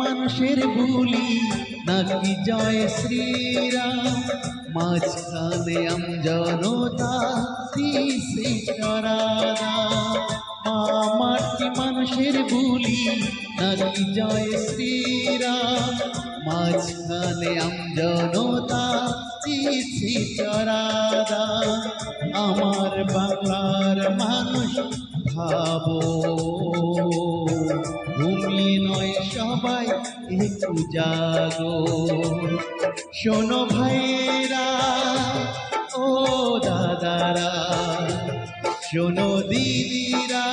মানুষের বুলি নাকি জয় শ্রীরাম? মাঝখানে আম জনতা শ্রী মাটি মানুষের বুলি নাকি জয় শ্রীরাম? মাঝখানে আম জনতা শ্রী আমার বাংলার মানুষ ভাবো। ঘুমিয়ে নয় সবাই, একটু জাগো। শোনো ভাইরা ও দাদারা, শোনো দিদিরা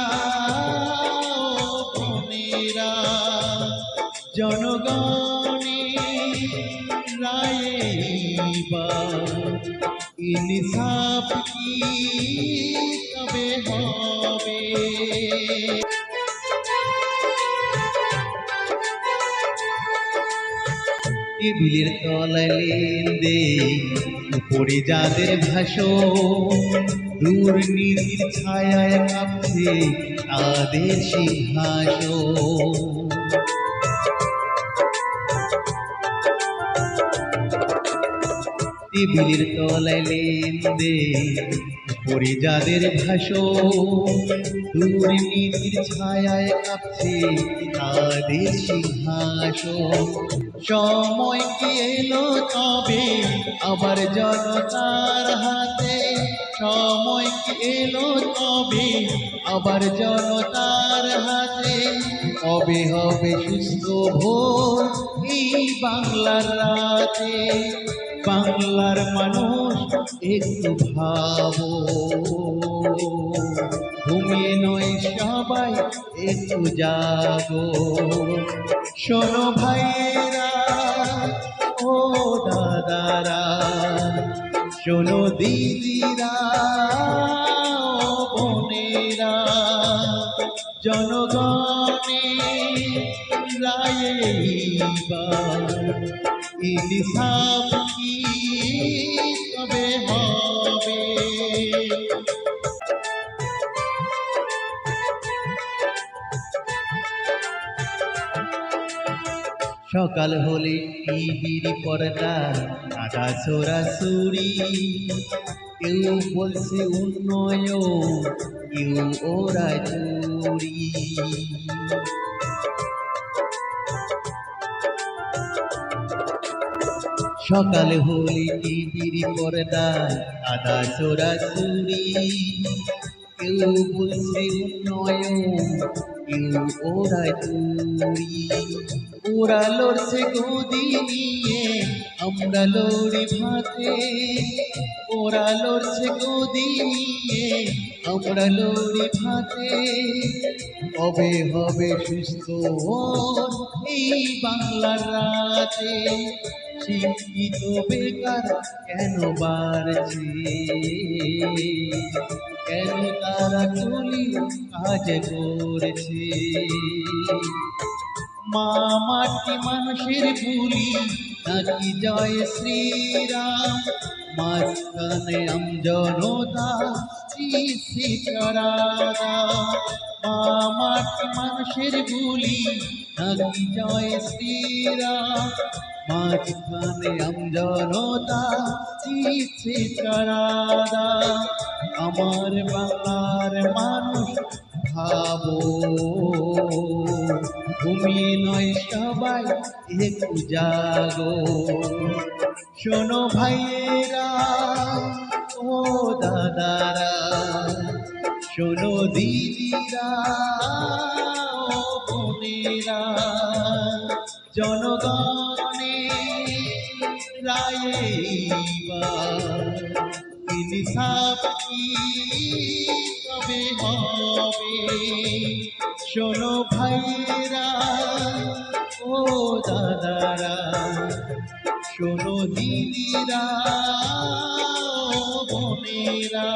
বোনেরা। জনগণের রায়েবা ইনসাফ কি টেবিলের তলায় লেন্দে উপরে যাদের ভাষণ দুর্নীতির ছায়ায় কাঁপছে তাদের সিংহাসন। টেবিলের তলায় লেন্দে উপরে যাদের ভাষণ দুর্নীতির ছায়ায় কাঁপছে তাদের সিংহাসন। সময় কি এলো তবে আবার জনতার হাতে। সময় কি এলো তবে আবার জনতার হাতে। কবে হবে সুস্থ ভোর এই বাংলার রাতে? বাংলার মানুষ একটু ভাবো ঘুমিয়ে নয় সবাই, একটু জাগো। শোনো ভাইয়েরা, ও দাদারা, শোনো দিদিরা, ও বোনেরা। জনগণের রায়েবার ইনসাফ কি সকাল হলে টিভির পর্দা আদা সরাসরি কেউ বলছে উন্নয়ন কেউ ওরা চুরি। সকাল হলে টিভির পর্দায় আদা চোরা চুরি। কেউ বলছে কেউ ওরা চুরি। ওরা লড়ছে গদি নিয়ে আমরা লড়ি ভাতে, ওরা লড়ছে গদি নিয়ে আমরা লড়ি ভাতে কবে হবে সুস্থ এই বাংলার রাতে। শিক্ষিত বেকার কেন বাড়ছে? কেন তারা কুলি কাজ করছে? মা মাটি মানুষের ভুলি নাকি জয় শ্রীরাম মাঝখানে আম জনতা শ্রী শ্রী মাটি মানুষের ভুলি নাকি জয় শ্রীরাম মাঝখানে আম জনতা শ্রী শ্রী চরারা আমার বাংলার মানুষ ভাবো ঘুমিয়ে নয় সবাই একটু জাগো। শোনো ভাইয়েরা, ও দাদারা, শোনো দিদিরা, ও বোনেরা। রায়েবার ইনসাফ কি কবে হবে শোনো ভাইরা, ও দাদারা শোনো দিদিরা ও বোনেরা,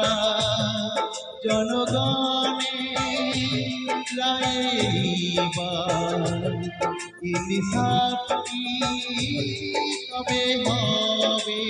জনগণের রায়েবার ইনসাফ কি কবে হবে